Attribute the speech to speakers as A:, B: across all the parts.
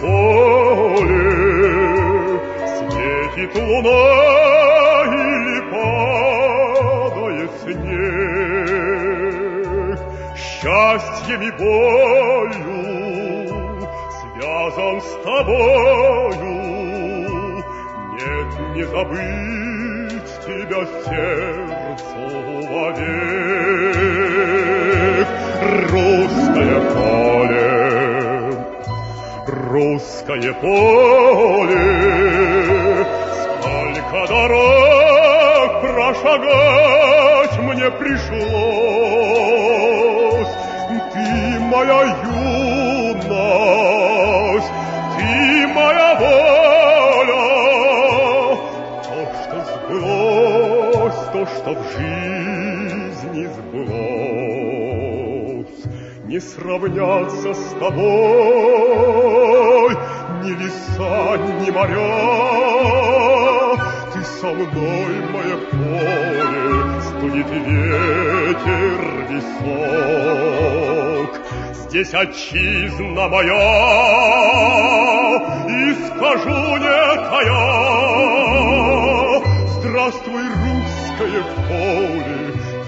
A: поле, светит луна или падает снег. Счастьем и болью связан с тобою, нет, не забыть тебя сердцу вовек. Поле, русское поле, сколько дорог прошагать мне пришлось. Ты моя юность, ты моя воля, то, что сбылось, то, что в жизни сбылось, не сравняться с тобой ни леса, ни моря. Ты со мной, мое поле, студит ветер висок. Здесь отчизна моя, и скажу не тая. Здравствуй, русское поле,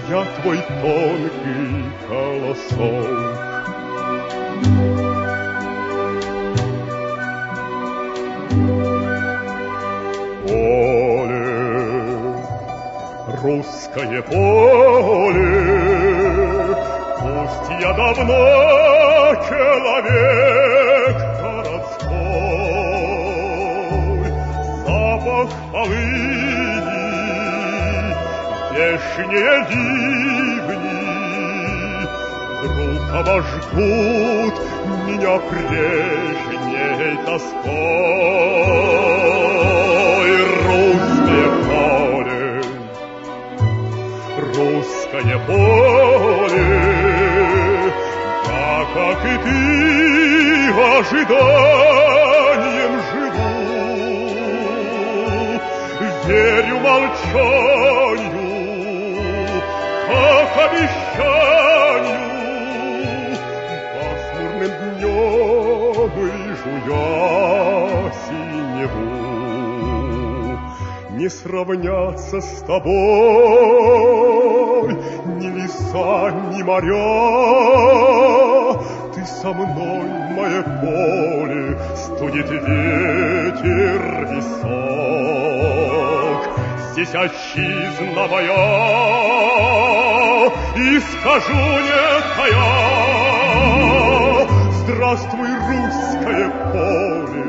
A: я твой тонкий колосок. Поле, русское поле, пусть я давно человек городской, запах полыни, вешние ливни, вдруг обожгут меня прежней тоской. И ты, ожиданием живу. Верю молчанию, как обещанию, пасмурным днем и жуя синеву. Не сравняться с тобой ни леса, ни моря. Со мной, мое поле, студит ветер висок. Здесь отчизна моя, и скажу не тая. Здравствуй, русское поле,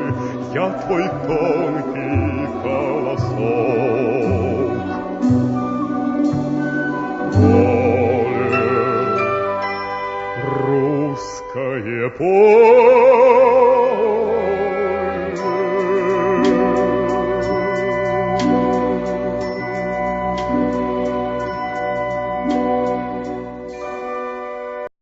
A: я твой тонкий колосок. hier por